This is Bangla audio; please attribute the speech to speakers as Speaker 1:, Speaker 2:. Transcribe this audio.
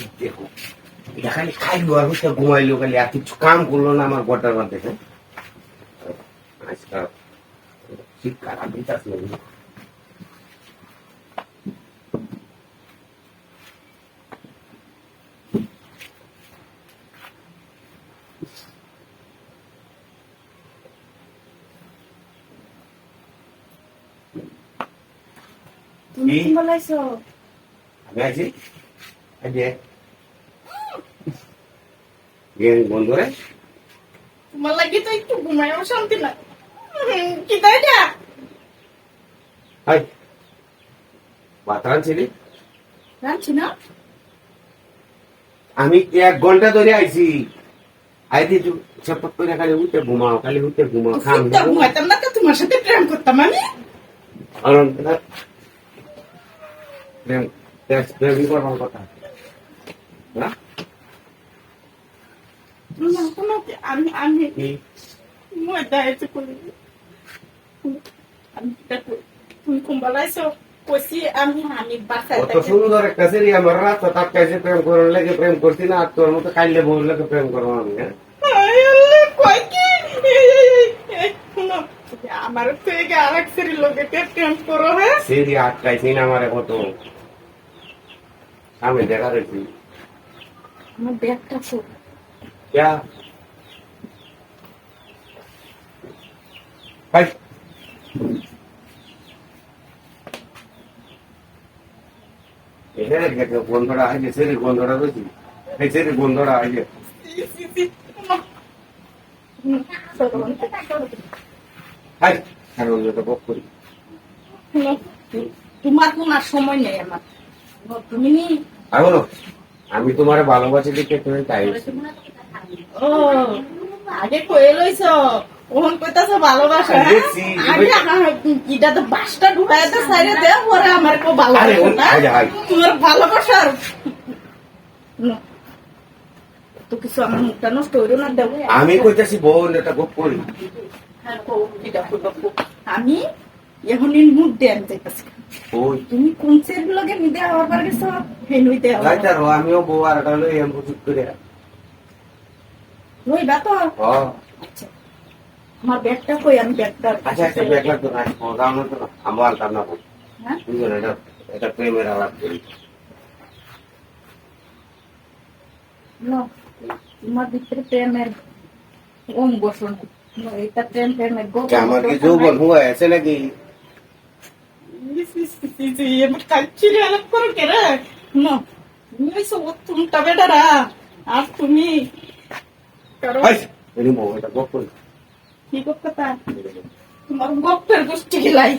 Speaker 1: ভাই দেখো। এটা খালি খাইলো আর হচ্ছে ঘুমাইলো খালি আর কিছু কাম করল না আমার গোটার মধ্যে হ্যাঁ? আজকাল শিক্ষা দিতাস না
Speaker 2: তুমি
Speaker 1: কি?
Speaker 2: বলাইছো
Speaker 1: আমি আছি। এই যে। গেম বন্ধ রে
Speaker 2: তোমার লাগি তো একটু ঘুমায়ও শান্তি না। হুম, কি তাই এটা?
Speaker 1: হাই।
Speaker 2: না।
Speaker 1: আমি এক ঘণ্টা ধরে আইছি। আইতে ছটপট করে খালি উঠে ঘুমাও খালি উঠে ঘুমাও খাম
Speaker 2: ঘুমাইতাম না তো তোমার সাথে প্রেম করতাম আমি?
Speaker 1: প্রেম প্রেম করবার কথা। না
Speaker 2: না, কোনো আমি মই করি আমি তুমি কুম্বালাইছো কইছি আমি আমি বাসায়
Speaker 1: কত সুন্দর একটা সেরি আমার রাত তার কাছে প্রেম করার লাগে প্রেম করছি না আর তোর মতো কাইলে বউর লাগে প্রেম করব আমি
Speaker 2: কয় কি এই, এই, এই, এই, শোনো, আমার থেকে আরেক সেরি লোকে প্রেম করো হ্যাঁ
Speaker 1: সেরি আটকাইছি না আমার কত আমি দেখা দেখছি
Speaker 2: আমার ব্যাগটা খুব
Speaker 1: এখানে গেছে গন্ধটা সেরি গন্ধটা এই সেরি গন্ধটা। হাই আর বক করি।
Speaker 2: তোমার কোন সময় নেই আমার। তুমি
Speaker 1: বলো আমি তোমার ভালোবাসি দেখে তুমি তাই।
Speaker 2: ও আগে কয়ে লইছ ওহন কইতাছ ভালোবাসা হ্যাঁ? আগে ইটা তো বাসটা তো সাইরে দে পরে আমার কো ভালোবাসা। তোমার ভালোবাসার তো কিছু আমার মুখটা নষ্ট হইল না দেবো
Speaker 1: আমি কইতাছি বউ এটা বক করি।
Speaker 2: আমি এখন ইন মুখ দিয়ে আমি যাইতাছি।
Speaker 1: ওই।
Speaker 2: তুমি কোন সেট লগে নিতে হওয়ার পর গেছো হেন হইতে
Speaker 1: আমিও বউ আর লই এম করে
Speaker 2: হইবা তো আচ্ছা আমার ব্যাগটা কই? আমি ব্যাগটা
Speaker 1: আচ্ছা আচ্ছা ব্যাগ লাগতো না দাও না? তো আমার কাম না
Speaker 2: হ্যাঁ?
Speaker 1: এটা এটা প্রেমের আলাপ করি।
Speaker 2: তোমার ভিতরে প্রেমের ওম বসুন? এটা প্রেম প্রেমের গো
Speaker 1: আমার কি যৌবন? হুয়া আছে নাকি?
Speaker 2: এবার কাচ্ছিরি আলাপ করো কে না তুমি হইছো তুমটা বেটারা। আর তুমি কি করতে তোমার গপ্পের গোষ্ঠী
Speaker 1: লাই